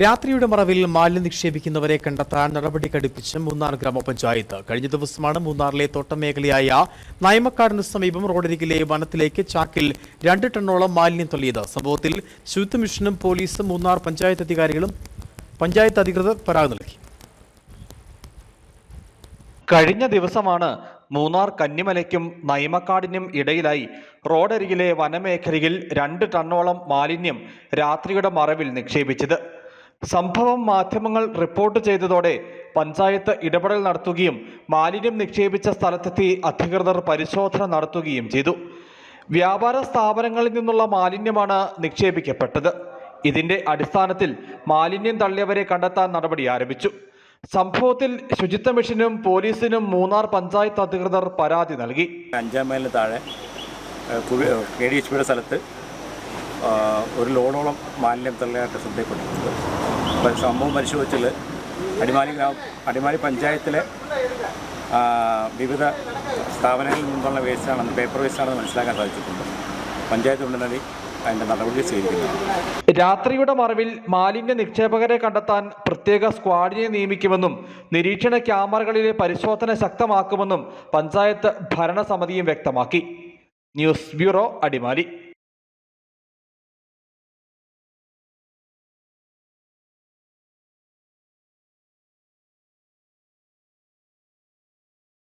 രാത്രിയുടെ മറവിൽ മാലിന്യം നിക്ഷേപിക്കുന്നവരെ കണ്ടെത്താൻ നടപടി ഘടിപ്പിച്ച് മൂന്നാർ ഗ്രാമപഞ്ചായത്ത്. കഴിഞ്ഞ ദിവസമാണ് മൂന്നാറിലെ തോട്ടമേഖലയായ നയമക്കാടിന് സമീപം റോഡരികിലെ വനത്തിലേക്ക് ചാക്കിൽ രണ്ട് ടണ്ണോളം മാലിന്യം തള്ളിയത്. സംഭവത്തിൽ ശുദ്ധ മിഷനും പോലീസും മൂന്നാർ പഞ്ചായത്ത് അധികാരികളും പഞ്ചായത്ത് അധികൃതർ പരാതി നൽകി. കഴിഞ്ഞ ദിവസമാണ് മൂന്നാർ കന്നിമലയ്ക്കും നൈമക്കാടിനും ഇടയിലായി റോഡരികിലെ വനമേഖലയിൽ രണ്ട് ടണ്ണോളം മാലിന്യം രാത്രിയുടെ മറവിൽ നിക്ഷേപിച്ചത്. സംഭവം മാധ്യമങ്ങൾ റിപ്പോർട്ട് ചെയ്തതോടെ പഞ്ചായത്ത് ഇടപെടൽ നടത്തുകയും മാലിന്യം നിക്ഷേപിച്ച സ്ഥലത്തെത്തി അധികൃതർ പരിശോധന നടത്തുകയും ചെയ്തു. വ്യാപാര സ്ഥാപനങ്ങളിൽ നിന്നുള്ള മാലിന്യമാണ് നിക്ഷേപിക്കപ്പെട്ടത്. ഇതിന്റെ അടിസ്ഥാനത്തിൽ മാലിന്യം തള്ളിയവരെ കണ്ടെത്താൻ നടപടി ആരംഭിച്ചു. സംഭവത്തിൽ ശുചിത്വ മിഷനും പോലീസിനും മൂന്നാർ പഞ്ചായത്ത് അധികൃതർ പരാതി നൽകി. അഞ്ചാം മൈലിന് താഴെ കെ ഡി എച്ച് പിയുടെ സ്ഥലത്ത് ഒരു ലോഡോളം മാലിന്യം തള്ളിയായിട്ട് ശ്രദ്ധയിൽപ്പെട്ടിട്ടുണ്ട്. സംഭവം പരിശോധിച്ചാൽ അടിമാലി ഗ്രാമ അടിമാലി പഞ്ചായത്തിലെ വിവിധ സ്ഥാപനങ്ങളിൽ നിന്നുള്ള വേസ്റ്റാണെന്ന് പേപ്പർ വേസ്റ്റാണെന്ന് മനസ്സിലാക്കാൻ സാധിച്ചിട്ടുണ്ട്. പഞ്ചായത്ത് ഉടനടി അതിന്റെ നടപടി സ്വീകരിക്കുന്നത് രാത്രിയുടെ മറവിൽ മാലിന്യ നിക്ഷേപകരെ കണ്ടെത്താൻ പ്രത്യേക സ്ക്വാഡിനെ നിയമിക്കുമെന്നും നിരീക്ഷണ ക്യാമറകളിലെ പരിശോധന ശക്തമാക്കുമെന്നും പഞ്ചായത്ത് ഭരണസമിതിയും വ്യക്തമാക്കി. News bureau Adimali.